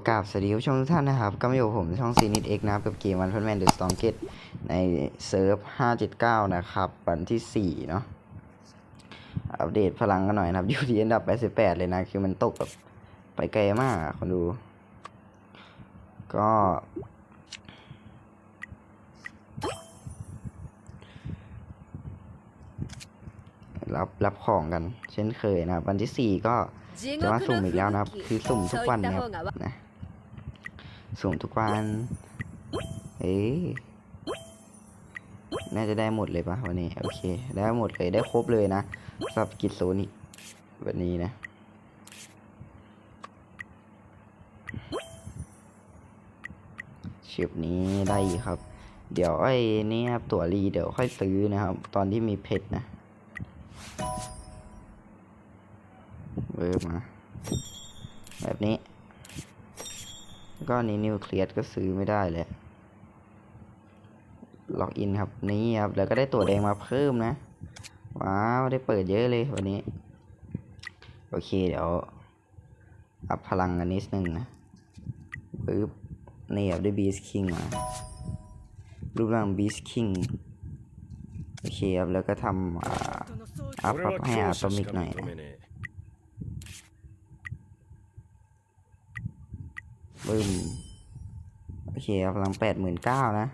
ก็ขอกราบสวัสดีผู้ชมทุกท่านนะครับ ก็มาอยู่ผมช่องซีนิตเอ็กนะครับ กับเกมวันพันแมนเดอะสตองเกตในเซิร์ฟ 579 นะครับ วันที่ 4 เนาะอัปเดตพลังกันหน่อยนะครับ อยู่ที่อันดับ 88 เลยนะ คือมันตกแบบไปไกลมากคนดู ก็ รับรับของกันเช่นเคยนะครับ วันที่ 4 ก็จะมาสุ่มอีกแล้วนะครับ คือสุ่มทุกวันนะครับนะ สุ่มทุกวัน เอ๊น่าจะได้หมดเลยปะวันนี้ โอเค ได้หมดเลยได้ครบเลยนะสำหรับกิจโซนิกวันนี้นะชิปนี้ได้ครับ เดี๋ยวไอ้นี่ครับตั๋วรีเดี๋ยวค่อยซื้อนะครับ ตอนที่มีเพชรนะเวิร์มา แบบนี้ ก็นี้นิวเคลียสก็ซื้อไม่ได้เลยล็อกอินครับนี่ครับแล้วก็ได้ตัวแดงมาเพิ่มนะ ว้าวได้เปิดเยอะเลยวันนี้ โอเคเดี๋ยวอัพพลังกันนิดนึงนะปึ๊บนี่ครับได้บีสคิงมารูปร่างบีสคิงโอเคครับแล้วก็ทำอัพพลังให้อาตอมิกหน่อยนะ めねえ บึ้ม โอเคครับพลังแปดหมื่นเก้านะ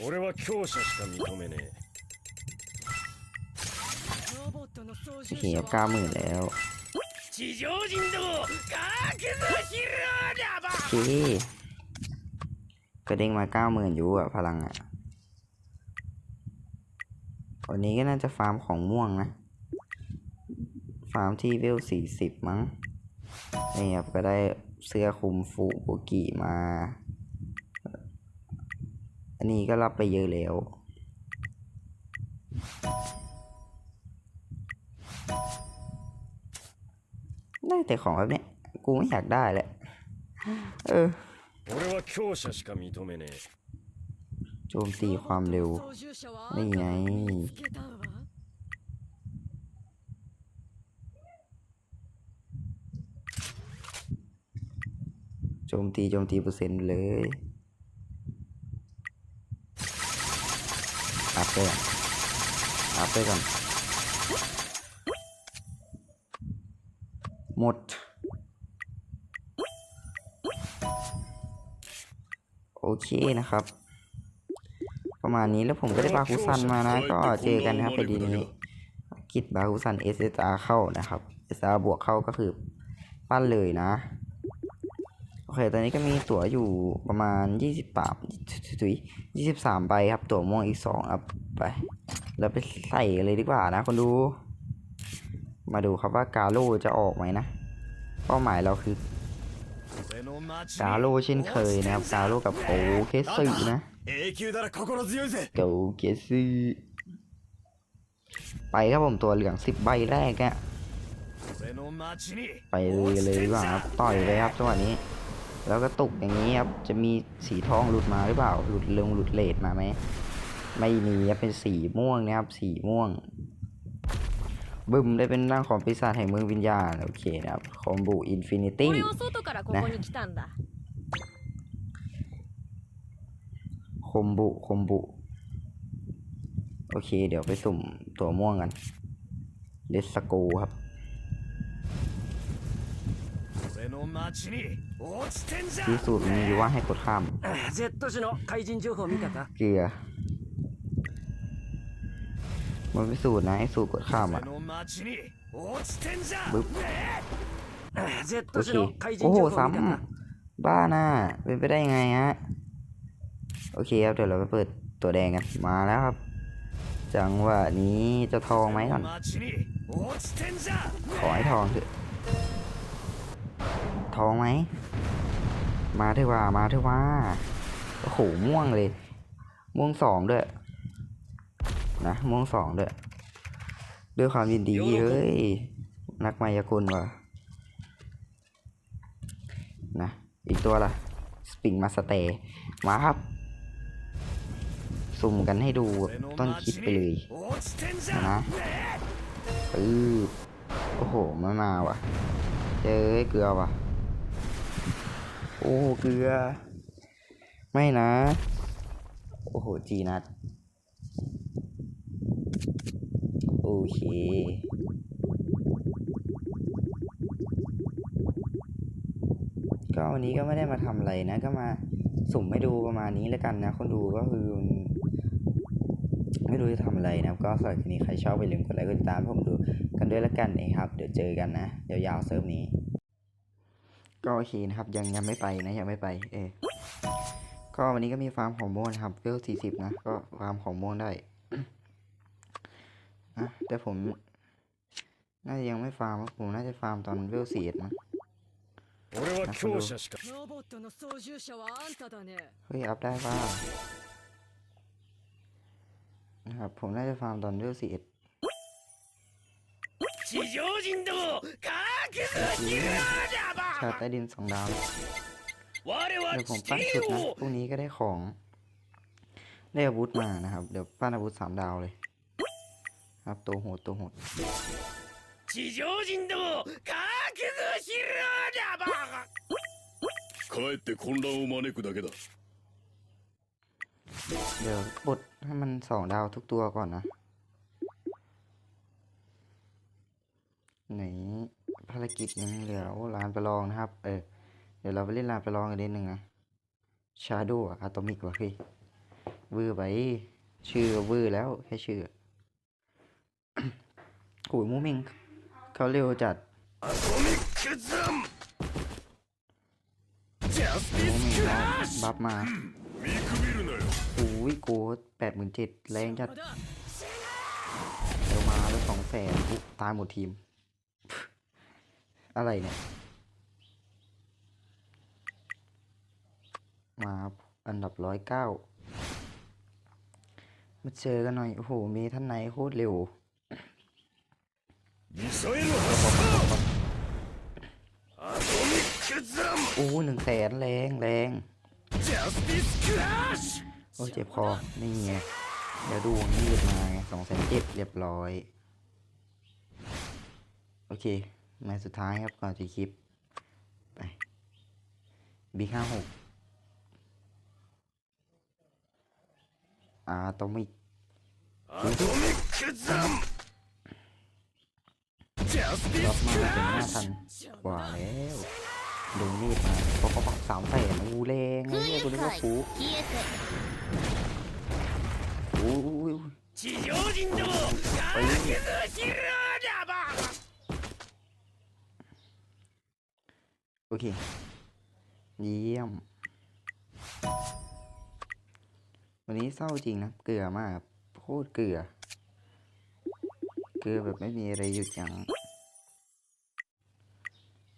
俺は強者しか認めねえ โอเคครับเก้าหมื่นแล้ว 地上人ども覚悟しろだば โอเคก็เด้งมาเก้าหมื่นอยู่อะพลังอะวันนี้ก็น่าจะฟาร์มของม่วงนะ ฟาร์มที่เวลสี่สิบมั้ง นี่ครับก็ได้เสื้อคลุมฟูบุกิมา อันนี้ก็รับไปเยอะแล้วได้แต่ของแบบนี้กูไม่อยากได้แหละ เออโจมตีความเร็ว นี่ไง จมตีโจมตีเปอร์เซ็นต์เลยอัพไปก่อนอัพไปก่อนหมด โอเคนะครับ ประมาณนี้แล้วผมก็ได้บาคุซันมานะ ก็เจอกันนะครับไปดีนี้กิดบาคุซัน SSR เข้านะครับ SSR บวกเข้าก็คือปั้นเลยนะ โอเค ตอนนี้ก็มีตั๋วอยู่ประมาณยี่สิบสามถุยยี่สิบสามใบครับ ตั๋วม่วงอีกสองครับไป แล้วไปใส่เลยดีกว่านะคนดู มาดูครับว่ากาโลจะออกไหมนะ เป้าหมายเราคือกาโลเช่นเคยนะครับ กาโลกับโอเคสึนะโกเคสึไปครับผมตัวเหลืองสิบใบแรกอะไปเลยเลยดีกว่าครับต่อยเลยครับจังหวะนี้ แล้วก็ตกอย่างนี้ครับ จะมีสีทองหลุดมาหรือเปล่า หลุดเรืองหลุดเลดมาไหม ไม่มีครับเป็นสีม่วงนะครับ สีม่วง บึ้มได้เป็นร่างของปีศาจแห่งเมืองวิญญาณ โอเคนะครับ คอมบูอินฟินิตี้นะคอมบูคอมบูโอเค เดี๋ยวไปสุ่มตัวม่วงกันเดสโกครับ พิสูจน์มีว่าให้กดข้ามเกะเกียร์มันพิสูตรนะให้สูตรกดข้ามอะบึ๊บโอเคโอ้โหซ้ำบ้าน่าเป็นไปได้ยังไงฮะโอเคครับเดี๋ยวเราไปเปิดตัวแดงกันมาแล้วครับ จังว่านี้จะทองไหมก่อนขอให้ทองเถอะ ทองไหม มาเถอะว่า มาเถอะว่า โอ้โห ม่วงเลย ม่วงสองด้วย นะ ม่วงสองด้วย ด้วยความยินดีเฮ้ย นักมายากลว่ะ นะ อีกตัวล่ะ สปริงมาสเตย์มาครับ สุ่มกันให้ดูต้นคิดไปเลยนะปื๊บโอ้โห ไม่มาว่ะเจอเกลือว่ะ โอ้เกลือ ไม่นะ โอ้โหจีนัดโอเคก็วันนี้ก็ไม่ได้มาทำอะไรนะ ก็มาสุ่มให้ดูประมาณนี้แล้วกันนะ คนดูก็คือ ไม่รู้จะทำอะไรนะก็สำหรับคลิปนี้ใครชอบไปลืมกดไลค์กดติดตามผมดูกันด้วยแล้วกันนะครับ เดี๋ยวเจอกันนะยาวๆเซิร์ฟนี้ ก็โอเคนะครับ ยังยังไม่ไปนะยังไม่ไป เออ ก็วันนี้ก็มีฟาร์มของโมนครับเวลสี่สิบนะ ก็ฟาร์มของโมนได้ นะแต่ผม น่าจะยังไม่ฟาร์มครับผมน่าจะฟาร์มตอนเวลสี่มั้ง 俺は強者しかロボットの操縦者はあんただね เฮ้ย อัพได้ป่ะนะครับ ผมน่าจะฟาร์มตอนเวลสี่เอ็ด 地上人ども覚悟しろだ ช าวใต้ดินสองดาว เดี๋ยวผมปั้นชุดนะพรุ่งนี้ก็ได้ของ ได้อาวุธมานะครับ เดี๋ยวปั้นอาวุธสามดาวเลย ครับตัวโหดตัวโหดเดี๋ยวบดให้มันสองดาวทุกตัวก่อนนะไหน ภารกิจยังเหลือโอ้ลานปลองนะครับ เออ เดี๋ยวเราไปเล่นลานประลองกันนิดนึ่งนะชาโดว์อะตอมิกว่ะพี่วือไปชื่อวือแล้วแค่ชื่อกูมูมิงเขาเร็วจัดมูมิงบัฟมาโอ้ยโกดแปดหมื่นเจ็ดแรงจัดเร็วมาแล้วสองแสนตายหมดทีม อะไรเนี่ย มาอันดับร้อยเก้ามาเจอกันหน่อย โอ้โห มีท่านไหนโคตรเร็วโอ้หหนึ่งแสนแรงแรงโอ้เจ็บคอ นี่ไง เดี๋ยวดูนี่มาสองแสนเจ็บเรียบร้อย โอเค ไม้สุดท้ายครับก่อนจะคลิป ไปบีห้าหกอาตอมิกอะตอมิกคือซัมรอบมาถึงห้าพันกว่าแล้วดึงมีดมาปอกปอกสามแสนอูแรงไอ้เนี่ยกูนึกว่าฟูโอ้ยไปเลย อเค เยี่ยม วันนี้เศร้าจริงนะ เกลือมากโคตรเกลือ เกลือแบบไม่มีอะไรหยุดยั้ง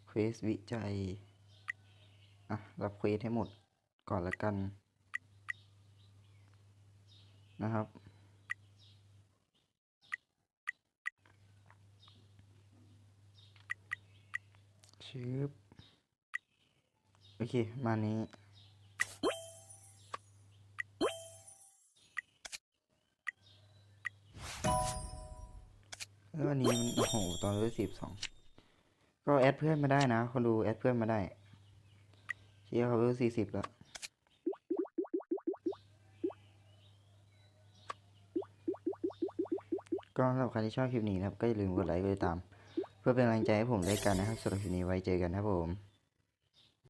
เควสวิจัย อะ รับเควสให้หมดก่อนละกัน นะครับชืบโอ เค มานี้ แล้ววันนี้มันโอ้โหตอนร้อยสิบสองก็แอดเพื่อนมาได้นะคนดูแอดเพื่อนมาได้เชียร์เขาเวลสี่สิบแล้วก็สำหรับใครที่ชอบคลิปนี้นะครับ ก็อย่าลืมกดไลค์กดติดตาม เพื่อเป็นกำลังใจให้ผมด้วยกันนะครับสำหรับคลิปนี้ไว้เจอกันนะครับผม